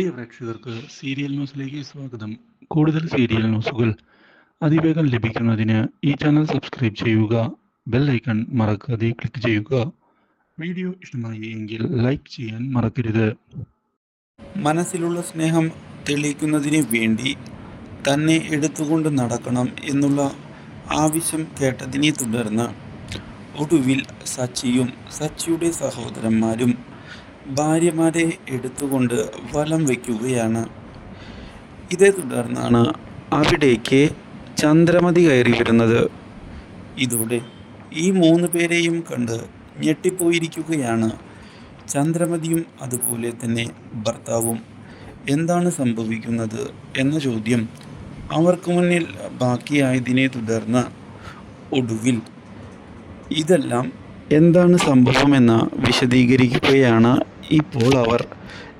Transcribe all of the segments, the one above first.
പ്രിയ പ്രേക്ഷകർക്ക് സീരിയൽ ന്യൂസിലേക്ക് സ്വാഗതം. കൂടുതൽ സീരിയൽ ന്യൂസുകൾ അതിവേഗം ലഭിക്കുന്നതിന് ഈ ചാനൽ സബ്സ്ക്രൈബ് ചെയ്യുക ബെൽ ഐക്കൺ മറക്കാതെ ക്ലിക്ക് ചെയ്യുക. വീഡിയോ ഇഷ്ടമായി എങ്കിൽ ലൈക്ക് ചെയ്യാൻ മറക്കരുത്. മനസ്സിലുള്ള സ്നേഹം തെളിയിക്കുന്നതിന് വേണ്ടി തന്നെ എടുത്തുകൊണ്ട് നടക്കണം എന്നുള്ള ആവശ്യം കേട്ടതിനെ തുടർന്ന് ഒടുവിൽ സച്ചിയും സച്ചിയുടെ സഹോദരന്മാരും ഭാര്യമാരെ എടുത്തുകൊണ്ട് വലം വയ്ക്കുകയാണ് ഇതേ തുടർന്നാണ് അവിടേക്ക് ചന്ദ്രമതി കയറി വരുന്നത്. ഇതോടെ ഈ മൂന്ന് പേരെയും കണ്ട് ഞെട്ടിപ്പോയിരിക്കുകയാണ്. ചന്ദ്രമതിയും അതുപോലെ തന്നെ ഭർത്താവും. എന്താണ് സംഭവിക്കുന്നത് എന്ന ചോദ്യം അവർക്ക് മുന്നിൽ ബാക്കിയായതിനെ തുടർന്ന് ഒടുവിൽ ഇതെല്ലാം എന്താണ് സംഭവമെന്ന് വിശദീകരിക്കുകയാണ് ഇപ്പോൾ അവർ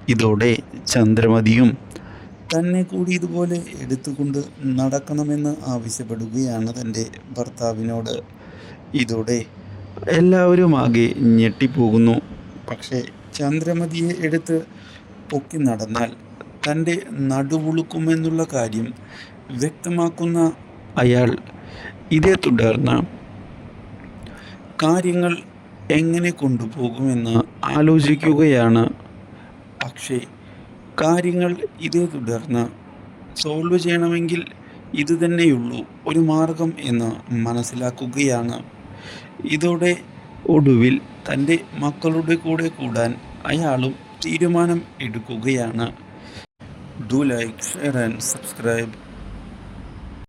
ഇതോടെ ചന്ദ്രമതിയും തന്നെ കൂടി ഇതുപോലെ എടുത്തുകൊണ്ട് നടക്കണമെന്ന് ആവശ്യപ്പെടുകയാണ് തന്റെ ഭർത്താവിനോട്. ഇതോടെ എല്ലാവരും ആകെ ഞെട്ടിപ്പോകുന്നു. പക്ഷേ ചന്ദ്രമതിയെ എടുത്ത് പൊക്കി നടന്നാൽ തന്റെ നടുവുളുക്കുമെന്നുള്ള കാര്യം വ്യക്തമാക്കുന്ന അയാൾ ഇതേ തുടർന്ന് കാര്യങ്ങൾ എങ്ങനെ കൊണ്ടുപോകുമെന്ന് ആലോചിക്കുകയാണ്. പക്ഷേ കാര്യങ്ങൾ ഇതേ തുടർന്ന് സോൾവ് ചെയ്യണമെങ്കിൽ ഇത് തന്നെയുള്ളൂ ഒരു മാർഗം എന്ന് മനസ്സിലാക്കുകയാണ്. ഇതോടെ ഒടുവിൽ തന്റെ മക്കളുടെ കൂടെ കൂടാൻ അയാളും തീരുമാനം എടുക്കുകയാണ്. Do like share and subscribe